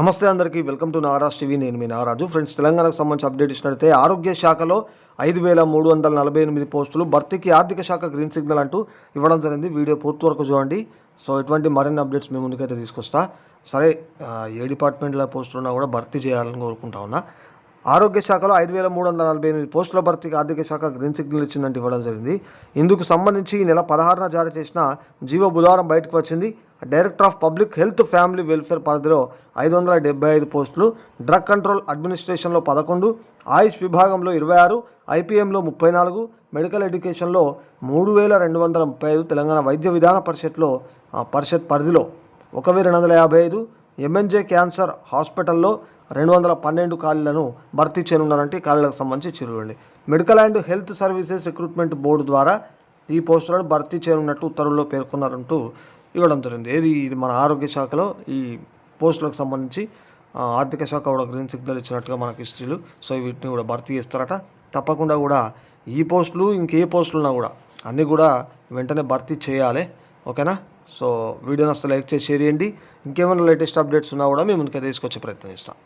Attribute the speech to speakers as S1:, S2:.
S1: నమస్తే అందరికీ welcome to Naraj TV. నేను మీ నారాజు. ఫ్రెండ్స్ తెలంగాణకు సంబంధించి అప్డేట్ ఇచ్చినట్లయితే ఆరోగ్య శాఖలో ఐదు వేల మూడు వందల నలభై ఎనిమిది పోస్టులు భర్తీకి ఆర్థిక శాఖ గ్రీన్ సిగ్నల్ అంటూ ఇవ్వడం జరిగింది. వీడియో పూర్తి వరకు చూడండి. సో ఇటువంటి మరిన్ని అప్డేట్స్ మేము ముందుకైతే తీసుకొస్తా. సరే ఏ డిపార్ట్మెంట్లో పోస్టులు ఉన్నా కూడా భర్తీ చేయాలని కోరుకుంటా ఉన్నా. ఆరోగ్య శాఖలో ఐదు వేల మూడు వందల నలభై ఎనిమిది పోస్టుల భర్తీకి ఆర్థిక శాఖ గ్రీన్ సిగ్నల్ ఇచ్చిందంటే ఇవ్వడం జరిగింది. ఇందుకు సంబంధించి ఈ నెల పదహారున జారీ చేసిన జీవో బుధవారం బయటకు వచ్చింది. Director of public health family welfare పరిధిలో ఐదు వందల డెబ్బై ఐదు పోస్టులు డ్రగ్ కంట్రోల్ అడ్మినిస్ట్రేషన్లో పదకొండు ఆయుష్ విభాగంలో ఇరవై ఆరు ఐపీఎంలో ముప్పై నాలుగు మెడికల్ ఎడ్యుకేషన్లో మూడు వేల రెండు వందల ముప్పై ఐదు తెలంగాణ వైద్య విధాన పరిషత్లో పరిషత్ పరిధిలో. ఒక వెయ్యి రెండు వందల యాభై ఐదు ఎంఎన్జే క్యాన్సర్ హాస్పిటల్లో రెండు వందల పన్నెండు ఖాళీలను భర్తీ చేయనున్నారంటే ఈ ఖాళీలకు సంబంధించి చూడండి medical and health services recruitment board ద్వారా ఈ పోస్టులను భర్తీ చేయనున్నట్టు ఉత్తర్వుల్లో పేర్కొన్నారంటూ ఇవ్వడం జరిగింది. ఏది ఇది మన ఆరోగ్య శాఖలో ఈ పోస్టులకు సంబంధించి ఆర్థిక శాఖ కూడా గ్రీన్ సిగ్నల్ ఇచ్చినట్టుగా మనకి హిస్టరీలు. సో వీటిని కూడా భర్తీ చేస్తారట. తప్పకుండా కూడా ఈ పోస్టులు ఇంకే పోస్టులు ఉన్నా కూడా అన్నీ కూడా వెంటనే భర్తీ చేయాలి. ఓకేనా? సో వీడియోని అసలు లైక్ చేసి షేర్ చేయండి. ఇంకేమైనా లేటెస్ట్ అప్డేట్స్ ఉన్నా కూడా మేము ఇంకా తీసుకొచ్చే ప్రయత్నం చేస్తాం.